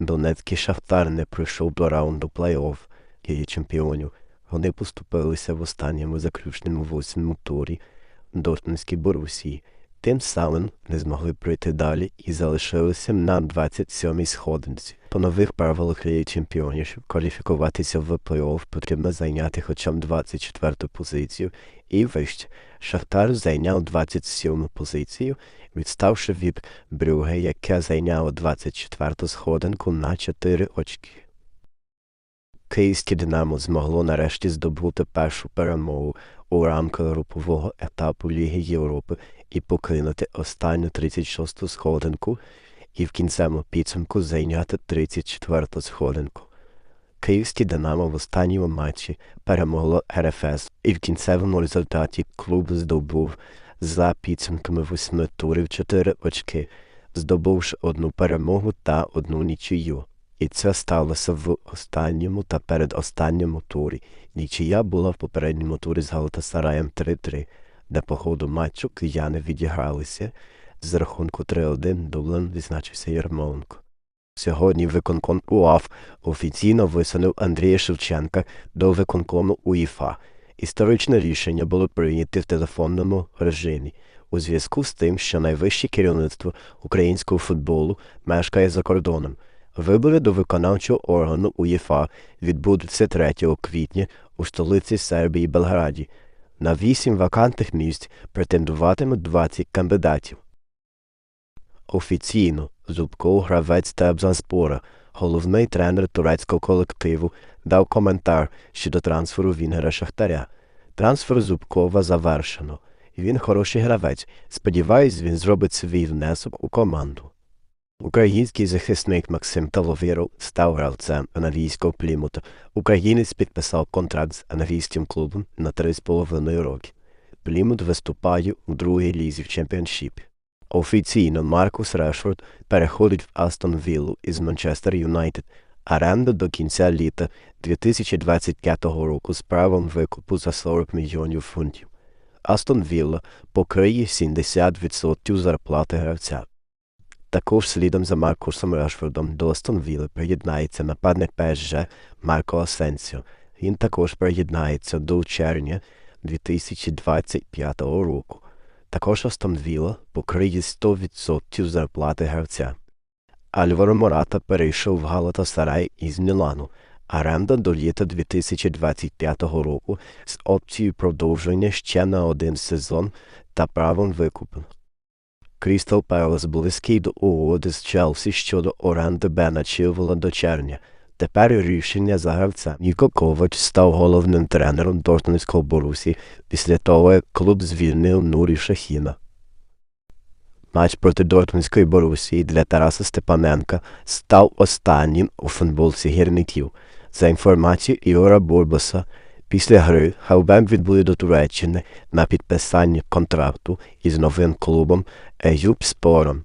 Донецький Шахтар не пройшов до раунду плей-офф її чемпіонів. Вони поступилися в останньому заключному восьмому турі Дортмундській Борусії. Тим самим не змогли пройти далі і залишилися на 27-й сходинці. По нових правилах Ліги Чемпіонів, щоб кваліфікуватися в плей-офф, потрібно зайняти хоча б 24-ту позицію і вище. Шахтар зайняв 27-му позицію, відставши від Брюге, яке зайняло 24-ту сходинку на 4 очки. Київське Динамо змогло нарешті здобути першу перемогу у рамках групового етапу Ліги Європи і покинути останню 36-ту сходинку і в кінцевому підсумку зайняти 34-ту сходинку. Київське Динамо в останньому матчі перемогло РФС і в кінцевому результаті клуб здобув за підсумками восьми турів 4 очки, здобувши одну перемогу та одну нічию. І це сталося в останньому та передостанньому турі. Нічия була в попередньому турі з Галатасараєм 3-3, де по ходу матчу кияни відігралися. З рахунку 3-1 Дублин відзначився Ярмоленко. Сьогодні виконком УАФ офіційно висунув Андрія Шевченка до виконкому УЄФА. Історичне рішення було прийнято в телефонному режимі у зв'язку з тим, що найвище керівництво українського футболу мешкає за кордоном. Вибори до виконавчого органу УЄФА відбудуться 3 квітня у столиці Сербії Белграді. На вісім вакантних місць претендуватимуть 20 кандидатів. Офіційно Зубков гравець Тебзанспора, головний тренер турецького колективу, дав коментар щодо трансферу Вінгера Шахтаря. Трансфер Зубкова завершено. Він хороший гравець. Сподіваюсь, він зробить свій внесок у команду. Український захисник Максим Таловіров став гравцем англійського плімута. Українець підписав контракт з англійським клубом на 3,5 роки. Плімут виступає у другій лізі в чемпіоншіпі. Офіційно Маркус Решфорд переходить в Астон Віллу із Манчестер Юнайтед. Оренда до кінця літа 2025 року з правом викупу за 40 мільйонів фунтів. Астон Вілла покриє 70% зарплати гравця. Також слідом за Маркусом Решфордом до Астон Вілли приєднається нападник ПСЖ Марко Асенсіо. Він також приєднається до червня 2025 року. Також Астон Вілла покриє 100% зарплати гравця. Альваро Мората перейшов в Галатасарай із Мілану. Оренда до літа 2025 року з опцією продовження ще на один сезон та правом викупу. Крістал Пелес близький до угоди з Челсі щодо оренди Бена Чилвела до червня. Тепер рішення за гравця. Ніко Ковач став головним тренером Дортмундського Борусі після того, як клуб звільнив Нурі Шахіна. Матч проти Дортмундської Борусії для Тараса Степаненка став останнім у футболці гірників. За інформацією Ігора Бурбаса, після гри Хаубем відбули до Туреччини на підписання контракту із новим клубом Егюп Спором.